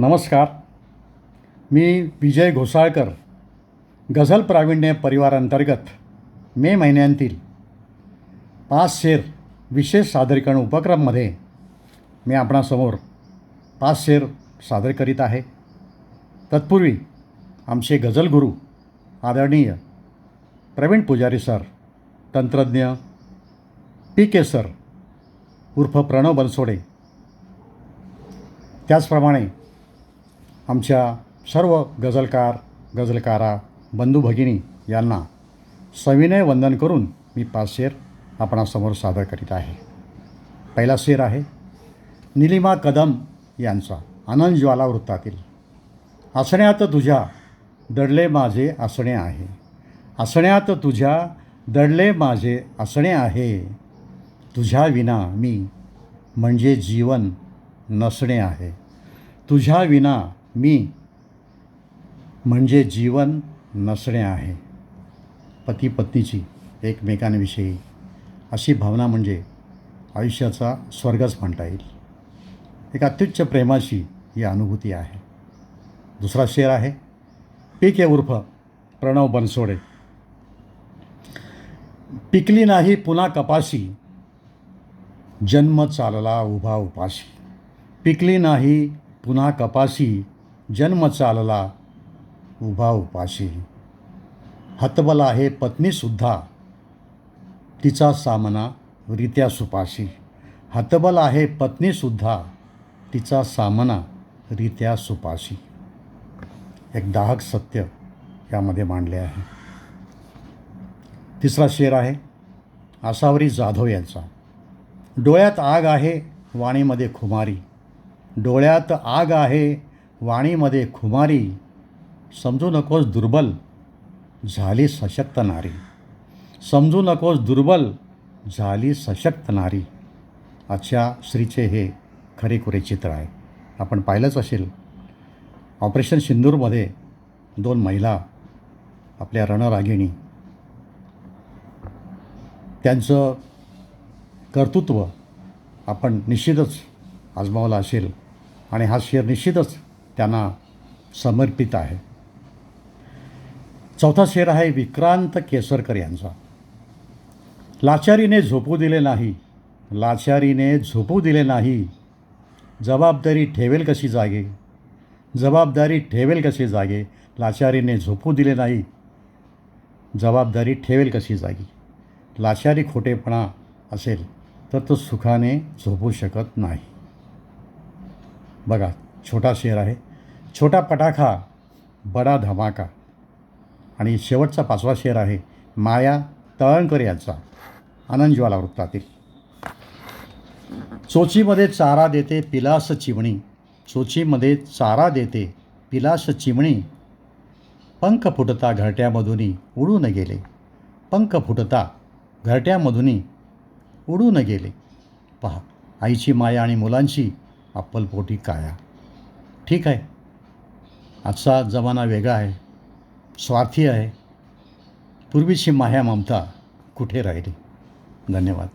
नमस्कार. मी विजय घोसाळकर गझल प्रावीण्य परिवारांतर्गत मे महिन्यांतील पाच शेर विशेष सादरीकरण उपक्रममध्ये मी आपणासमोर पाच शेर सादर करीत आहे. तत्पूर्वी आमचे गझलगुरू आदरणीय प्रवीण पुजारी सर तंत्रज्ञ पी के सर उर्फ प्रणव बनसोडे. त्याचप्रमाणे आमच्या सर्व गझलकार गझलकारा बंधू भगिनी यांना सविनय वंदन करून मी पाच शेर आपणासमोर सादर करीत आहे. पहिला शेर आहे निलिमा कदम यांचा आनंद ज्वाला वृत्तातील असण्यात तुझ्या दडले माझे असणे आहे. असण्यात तुझ्या दडले माझे असणे आहे. तुझ्या विना मी म्हणजे जीवन नसणे आहे. तुझ्या विना मी म्हणजे जीवन नसणे आहे. पती पत्नीची एकमेकांविषयी अशी भावना म्हणजे आयुष्याचा स्वर्गच म्हणता येईल. एक अत्युच्च प्रेमाची ही अनुभूती आहे. दुसरा शेर आहे पी के उर्फ प्रणव बनसोडे. पिकली नाही पुन्हा कपाशी जन्म चालला उभा उपाशी. पिकली नाही पुन्हा कपाशी जन्म चालला उभा उपाशी. हतबल आहे पत्नीसुद्धा तिचा सामना रित्या सुपाशी. हतबल आहे पत्नीसुद्धा तिचा सामना रित्या सुपाशी. एक दाहक सत्य यामध्ये मांडले आहे. तिसरा शेर आहे आसावरी जाधव यांचा. डोळ्यात आग आहे वाणीमध्ये खुमारी. डोळ्यात आग आहे वाणीमध्ये खुमारी समजू नकोस दुर्बल झाली सशक्त नारी. समजू नकोस दुर्बल झाली सशक्त नारी. आजच्या स्त्रीचे हे खरेखुरे चित्र आहे. आपण पाहिलंच असेल ऑपरेशन सिंदूरमध्ये दोन महिला आपल्या रणरागिणी त्यांचं कर्तृत्व आपण निश्चितच आजमावलं असेल आणि हा शेअर निश्चितच त्यांना समर्पित आहे. चौथा शेर आहे विक्रांत केसरकर यांचा. लाचारीने झोपू दिले नाही. लाचारीने झोपू दिले नाही. जबाबदारी ठेवेल कशी जागे? जबाबदारी ठेवेल कशी जागे? लाचारीने झोपू दिले नाही. जबाबदारी ठेवेल कशी जागी? लाचारी खोटेपणा असेल तर तो सुखाने झोपू शकत नाही. बघा छोटा शेर आहे. छोटा पटाखा बडा धमाका. आणि शेवटचा पाचवा शेर आहे माया तळणकर यांचा आनंदज्वाला वृत्तातील. चोचीमध्ये चारा देते पिलास चिमणी. चोचीमध्ये चारा देते पिलास चिमणी. पंख फुटता घरट्यामधूनही उडून गेले. पंख फुटता घरट्यामधूनही उडून गेले. पहा आईची माया आणि मुलांची अप्पलपोटी काया. ठीक आहे. आजचा जमाना वेगळा आहे. स्वार्थी आहे. पूर्वीची माया ममता कुठे राहिली? धन्यवाद.